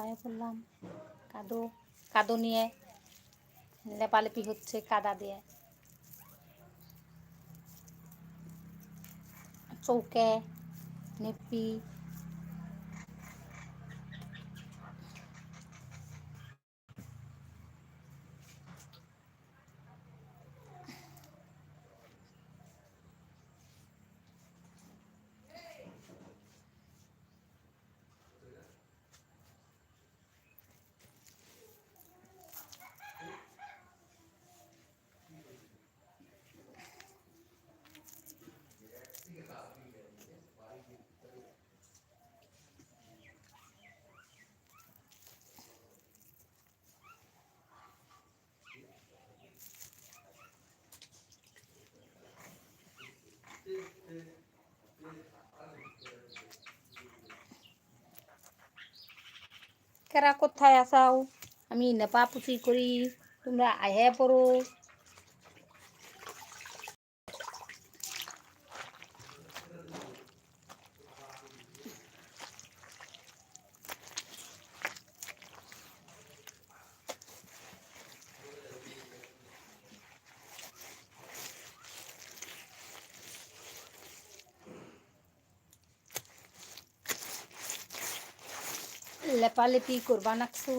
আয়া করলাম। কাদো কাদো নিয়ে লেপালেপি হচ্ছে কাদা দিয়ে। চৌকে নেপি কেরা কোথায় আসাও আমি নেপা পুচি করি তোমরা আহে পড়ো লেপালেপি করবা নাকছু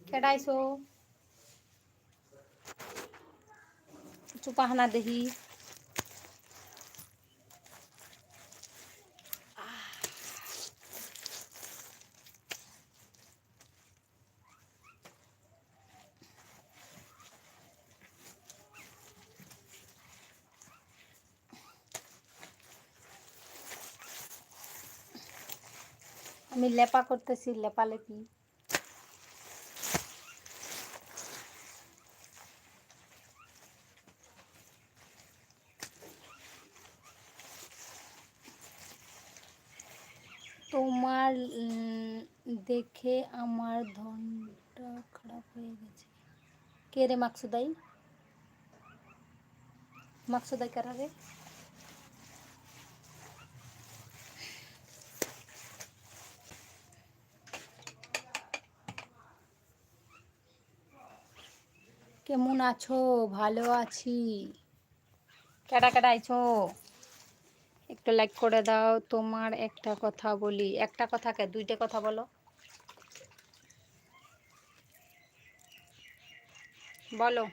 কেডাইছো চুপাহানা দেহি আমি লেপা করতেছি লেপালেপি তোমার দেখে আমার ধনটা খারাপ হয়ে গেছে। কে রে মাকসুদাই? মাকসুদাই কারা রে? কেমন আছো? ভালো আছি। কেডা কেডা আইছো? একটু লাইক করে দাও, তোমার একটা কথা বলি। একটা কথা কে? দুইটা কথা বলো। বলো।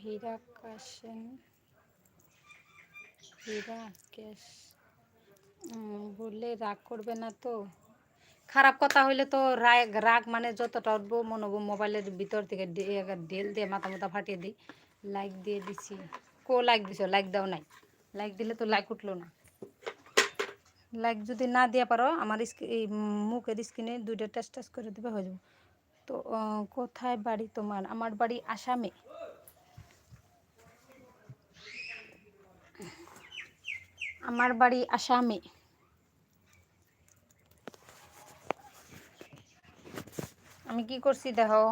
হীরা কাশেন হীরা কেশ বললে রাগ করবে না তো? খারাপ কথা হইলে তো রাগ রাগ মানে যতটা উঠবো মনে হব মোবাইলের ভিতর থেকে ঢেল দিয়ে মাথা মাথা ফাটিয়ে দিই। লাইক দিয়ে দিছি। কো লাইক দিছো? লাইক দাও নাই। লাইক দিলে তো লাইক উঠল না। লাইক যদি না দিয়ে পারো, আমার এই মুখের স্ক্রিনে দুইটা টাচ টাচ করে দেবে, হয়ে যাবে। তো কোথায় বাড়ি তোমার? আমার বাড়ি আসামে। আমার বাড়ি আসামে। আমি কি করছি দেখো?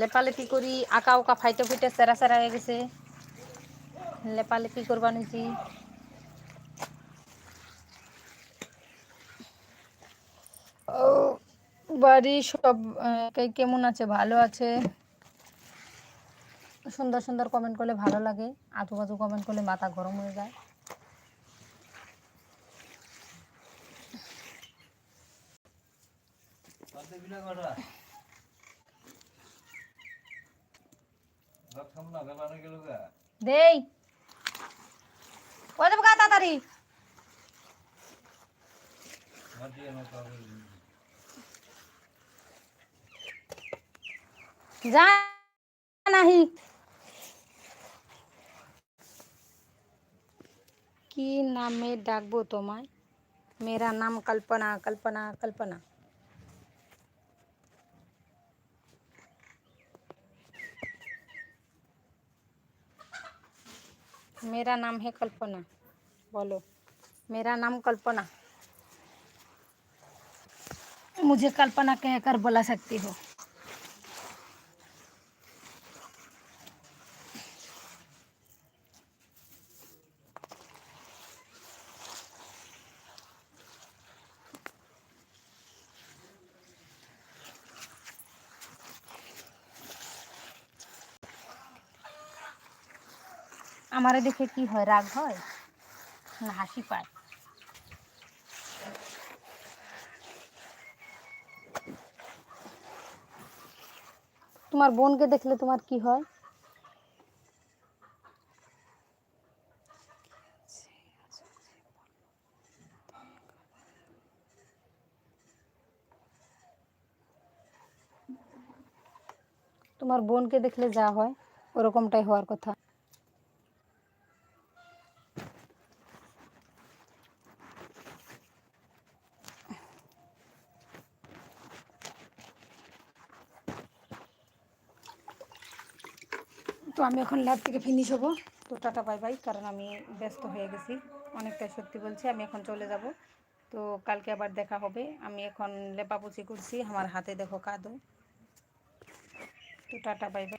লেপালেপি করি, আঁকা উকা ফাইটে ফুইটে সেরা সেরা হয়ে গেছে। লেপালেপি করবা নিছি ও, বাড়ি সব কেমন আছে? ভালো আছে? সুন্দর সুন্দর কমেন্ট করলে ভালো লাগে। আজু বাজু কমেন্ট করলে মাথা গরম হয়ে যায়। দেই কই দেবো গা তাড়াতাড়ি যা নাহি কি নামে ডাকবো তোমায় মেরা নাম কল্পনা কল্পনা কল্পনা मेरा नाम है कल्पना। बोलो। मेरा नाम कल्पना। मुझे कल्पना कहकर बुला सकती हो। আমারে দেখে কি হয়, রাগ হয়? না, হাসি পায়। তোমার বোনকে দেখলে তোমার কি হয়? তোমার বোনকে দেখলে যা হয়, ওরকমটাই হওয়ার কথা। তো আমি এখন ল্যাব থেকে ফিনিশ হব। তো টাটা বাই বাই কারণ আমি ব্যস্ত হয়ে গেছি। অনেকটাই সত্যি বলছি, আমি এখন চলে যাব। তো কালকে আবার দেখা হবে। আমি এখন লেপাপুচি করছি, আমার হাতে দেখো কাদো। তো টাটা বাই বাই